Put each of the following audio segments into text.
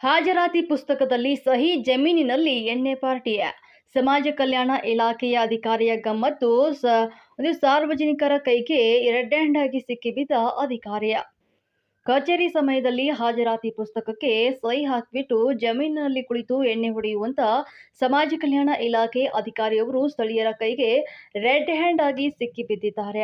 ಹಾಜರಾತಿ ಪುಸ್ತಕದಲ್ಲಿ ಸಹಿ ಜಮೀನಿನಲ್ಲಿ ಎಣ್ಣೆ ಪಾರ್ಟಿಯ ಸಮಾಜ ಕಲ್ಯಾಣ ಇಲಾಖೆಯ ಅಧಿಕಾರಿಯ ಗಮ್ಮತ್ತು ಸ ಒಂದು ಸಾರ್ವಜನಿಕರ ಕೈಗೆ ಎರಡೆಂಡಾಗಿ ಸಿಕ್ಕಿಬಿದ್ದ ಅಧಿಕಾರಿಯ ಕಚೇರಿ ಸಮಯದಲ್ಲಿ ಹಾಜರಾತಿ ಪುಸ್ತಕಕ್ಕೆ ಸಹಿ ಹಾಕಿಬಿಟ್ಟು ಜಮೀನಿನಲ್ಲಿ ಕುಳಿತು ಎಣ್ಣೆ ಹೊಡೆಯುವಂತ ಸಮಾಜ ಕಲ್ಯಾಣ ಇಲಾಖೆ ಅಧಿಕಾರಿಯವರು ಸ್ಥಳೀಯರ ಕೈಗೆ ರೆಡ್ ಹ್ಯಾಂಡ್ ಆಗಿ ಸಿಕ್ಕಿಬಿದ್ದಿದ್ದಾರೆ.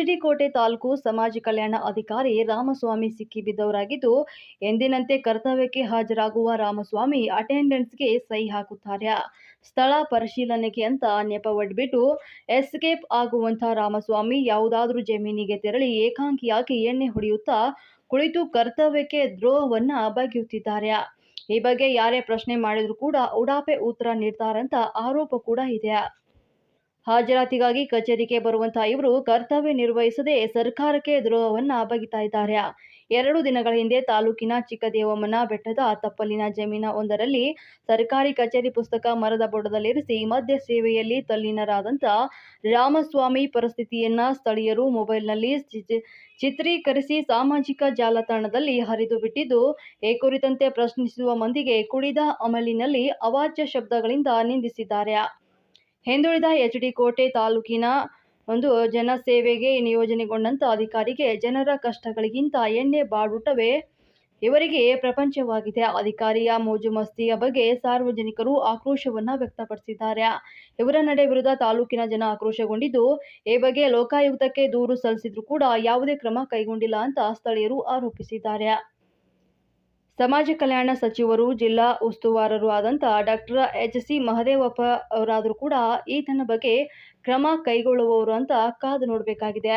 ಡಿ ಕೋಟೆ ತಾಲೂಕು ಸಮಾಜ ಕಲ್ಯಾಣ ಅಧಿಕಾರಿ ರಾಮಸ್ವಾಮಿ ಸಿಕ್ಕಿಬಿದ್ದವರಾಗಿದ್ದು, ಎಂದಿನಂತೆ ಕರ್ತವ್ಯಕ್ಕೆ ಹಾಜರಾಗುವ ರಾಮಸ್ವಾಮಿ ಅಟೆಂಡೆನ್ಸ್ಗೆ ಸಹಿ ಹಾಕುತ್ತಾರೆ. ಸ್ಥಳ ಪರಿಶೀಲನೆಗೆ ಅಂತ ನೆಪ ಒಡ್ಬಿಟ್ಟು ಎಸ್ಕೇಪ್ ಆಗುವಂಥ ರಾಮಸ್ವಾಮಿ ಯಾವುದಾದ್ರೂ ಜಮೀನಿಗೆ ತೆರಳಿ ಏಕಾಂಗಿಯಾಗಿ ಎಣ್ಣೆ ಹೊಡೆಯುತ್ತಾ ಕುಳಿತು ಕರ್ತವ್ಯಕ್ಕೆ ದ್ರೋಹವನ್ನ ಬಗೆಯುತ್ತಿದ್ದಾರೆ. ಈ ಬಗ್ಗೆ ಯಾರೇ ಪ್ರಶ್ನೆ ಮಾಡಿದ್ರು ಕೂಡ ಉಡಾಪೆ ಉತ್ತರ ನೀಡ್ತಾರಂತ ಆರೋಪ ಕೂಡ ಇದೆ. ಹಾಜರಾತಿಗಾಗಿ ಕಚೇರಿಗೆ ಬರುವಂತಹ ಇವರು ಕರ್ತವ್ಯ ನಿರ್ವಹಿಸದೆ ಸರ್ಕಾರಕ್ಕೆ ದ್ರೋಹವನ್ನ ಬಗಿತಾ ಇದ್ದಾರೆ. ಎರಡು ದಿನಗಳ ಹಿಂದೆ ತಾಲೂಕಿನ ಚಿಕ್ಕದೇವಮ್ಮನ ಬೆಟ್ಟದ ತಪ್ಪಲಿನ ಜಮೀನ ಒಂದರಲ್ಲಿ ಸರ್ಕಾರಿ ಕಚೇರಿ ಪುಸ್ತಕ ಮರದ ಬುಡದಲ್ಲಿರಿಸಿ ಮದ್ಯ ಸೇವೆಯಲ್ಲಿ ತಲ್ಲೀನರಾದಂಥ ರಾಮಸ್ವಾಮಿ ಪರಿಸ್ಥಿತಿಯನ್ನ ಸ್ಥಳೀಯರು ಮೊಬೈಲ್ನಲ್ಲಿ ಚಿತ್ರೀಕರಿಸಿ ಸಾಮಾಜಿಕ ಜಾಲತಾಣದಲ್ಲಿ ಹರಿದು ಬಿಟ್ಟಿದ್ದು, ಈ ಕುರಿತಂತೆ ಪ್ರಶ್ನಿಸುವ ಮಂದಿಗೆ ಕುಡಿದ ಅಮಲಿನಲ್ಲಿ ಅವಾಚ್ಯ ಶಬ್ದಗಳಿಂದ ನಿಂದಿಸಿದ್ದಾರೆ. ಹಿಂದುಳಿದ ಎಚ್ ಡಿ ಕೋಟೆ ತಾಲೂಕಿನ ಒಂದು ಜನಸೇವೆಗೆ ನಿಯೋಜನೆಗೊಂಡಂತ ಅಧಿಕಾರಿಗೆ ಜನರ ಕಷ್ಟಗಳಿಗಿಂತ ಎಣ್ಣೆ ಬಾಡೂಟವೇ ಇವರಿಗೆ ಪ್ರಪಂಚವಾಗಿದೆ. ಅಧಿಕಾರಿಯ ಮೋಜು ಮಸ್ತಿಯ ಬಗ್ಗೆ ಸಾರ್ವಜನಿಕರು ಆಕ್ರೋಶವನ್ನು ವ್ಯಕ್ತಪಡಿಸಿದ್ದಾರೆ. ಇವರ ನಡೆ ವಿರುದ್ಧ ತಾಲೂಕಿನ ಜನ ಆಕ್ರೋಶಗೊಂಡಿದ್ದು, ಈ ಬಗ್ಗೆ ಲೋಕಾಯುಕ್ತಕ್ಕೆ ದೂರು ಸಲ್ಲಿಸಿದ್ರು ಕೂಡ ಯಾವುದೇ ಕ್ರಮ ಕೈಗೊಂಡಿಲ್ಲ ಅಂತ ಸ್ಥಳೀಯರು ಆರೋಪಿಸಿದ್ದಾರೆ. ಸಮಾಜ ಕಲ್ಯಾಣ ಸಚಿವರು, ಜಿಲ್ಲಾ ಉಸ್ತುವಾರರು ಆದಂಥ ಡಾಕ್ಟರ್ ಎಚ್ ಸಿ ಮಹದೇವಪ್ಪ ಅವರಾದರೂ ಕೂಡ ಈತನ ಬಗ್ಗೆ ಕ್ರಮ ಕೈಗೊಳ್ಳುವವರು ಅಂತ ಕಾದು ನೋಡಬೇಕಾಗಿದೆ.